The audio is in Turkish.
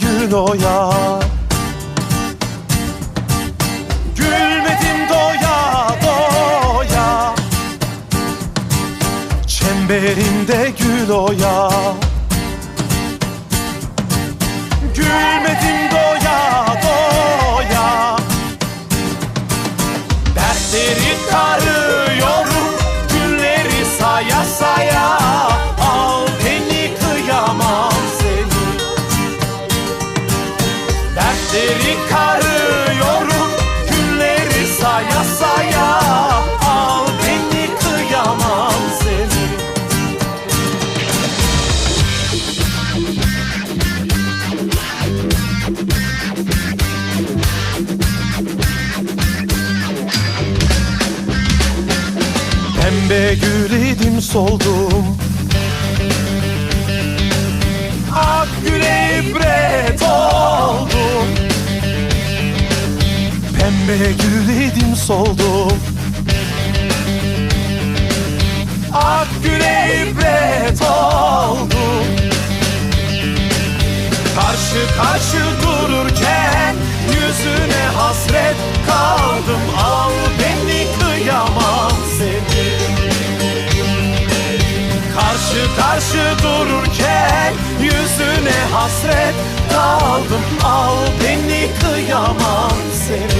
gül oya. Gülmedim doya doya. Çemberinde gül oya. Gülmedim doya doya. Dertleri karıyorum Dertleri karıyorum Günleri saya saya. Al beni kıyamam seni. Pembe gül idim soldum Pembe gül idim soldum. Ak güle ibret oldum. Karşı karşı dururken Yüzüne hasret kaldım. Al beni kıyamam seni. Karşı karşı dururken Yüzüne hasret kaldım. Al beni kıyamam seni